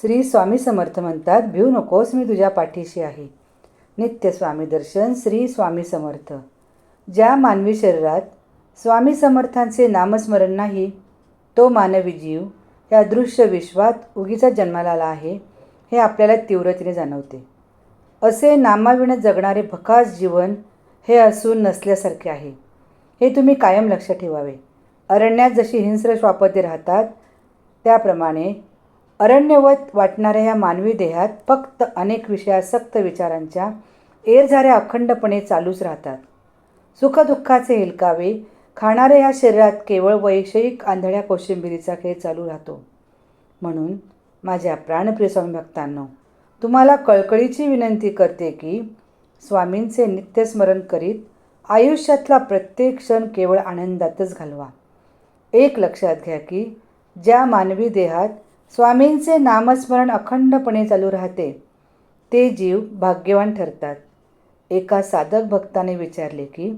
श्री स्वामी समर्थ म्हणतात भिऊ नकोस मी तुझ्या पाठीशी आहे. नित्य स्वामी दर्शन श्री स्वामी समर्थ. ज्या मानवी शरीरात स्वामी समर्थांचे नामस्मरण नाही तो मानवी जीव या दृश्य विश्वात उगीचा जन्माला आला आहे हे आपल्याला तीव्रतेने जाणवते. असे नामाविण जगणारे भकास जीवन हे असून नसल्यासारखे आहे. हे तुम्ही कायम लक्षात ठेवावे. अरण्यात जशी हिंस्र श्वापदे राहतात त्याप्रमाणे अरण्यवत वाटणाऱ्या या मानवी देहात फक्त अनेक विषयासक्त विचारांच्या एरझाऱ्या अखंडपणे चालूच राहतात. सुखदुःखाचे हेलकावे खाणाऱ्या या शरीरात केवळ वैषयिक आंधळ्या कोशिंबिरीचा खेळ चालू राहतो. म्हणून माझ्या प्राणप्रिय स्वामी भक्तांनो तुम्हाला कळकळीची विनंती करते की स्वामींचे नित्यस्मरण करीत आयुष्यातला प्रत्येक क्षण केवळ आनंदातच घालवा. एक लक्षात घ्या की ज्या मानवी देहात स्वामींचे नामस्मरण अखंडपणे चालू राहते. ते जीव भाग्यवान ठरतात. एका साधक भक्ताने विचारले की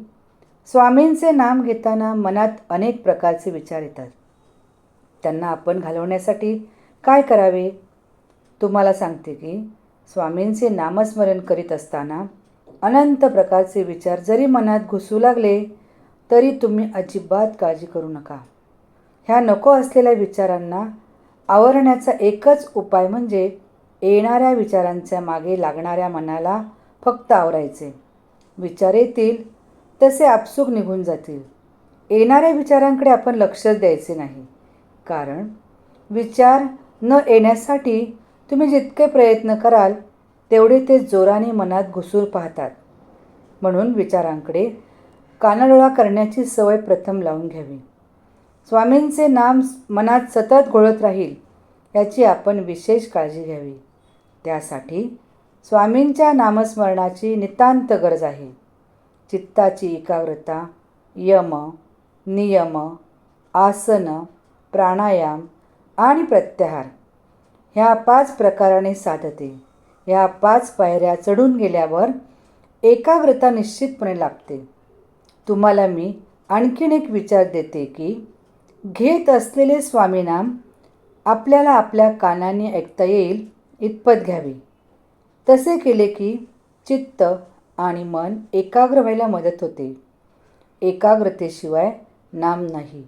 स्वामींचे नाम घेताना मनात अनेक प्रकारचे विचार येतात. त्यांना आपण घालवण्यासाठी काय करावे? तुम्हाला सांगते की स्वामींचे नामस्मरण करीत असताना अनंत प्रकारचे विचार जरी मनात घुसू लागले तरी तुम्ही अजिबात काळजी करू नका. ह्या नको असलेल्या विचारांना आवरण्याचा एकच उपाय म्हणजे येणाऱ्या विचारांच्या मागे लागणाऱ्या मनाला फक्त आवरायचे. विचार येतील तसे आपसूक निघून जातील. येणाऱ्या विचारांकडे आपण लक्षच द्यायचे नाही. कारण विचार न येण्यासाठी तुम्ही जितके प्रयत्न कराल तेवढे ते जोराने मनात घुसूर पाहतात. म्हणून विचारांकडे कानाडोळा करण्याची सवय प्रथम लावून घ्यावी. स्वामींचे नाम मनात सतत घोळत राहील याची आपण विशेष काळजी घ्यावी. त्यासाठी स्वामींच्या नामस्मरणाची नितांत गरज आहे. चित्ताची एकाग्रता यम नियम आसन प्राणायाम आणि प्रत्याहार ह्या पाच प्रकाराने साधते. ह्या पाच पायऱ्या चढून गेल्यावर एकाग्रता निश्चितपणे लाभते. तुम्हाला मी आणखीन एक विचार देते की घेत असलेले स्वामीनाम आपल्याला आपल्या कानाने ऐकता येईल इतपत घ्यावी. तसे केले की चित्त आणि मन एकाग्र व्हायला मदत होते. एकाग्रतेशिवाय नाम नाही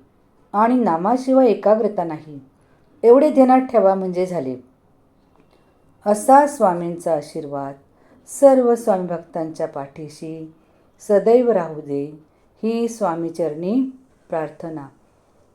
आणि नामाशिवाय एकाग्रता नाही. एवढे ध्यानात ठेवा म्हणजे झाले. असा स्वामींचा आशीर्वाद सर्व स्वामी भक्तांच्या पाठीशी सदैव राहू दे ही स्वामीचरणी प्रार्थना.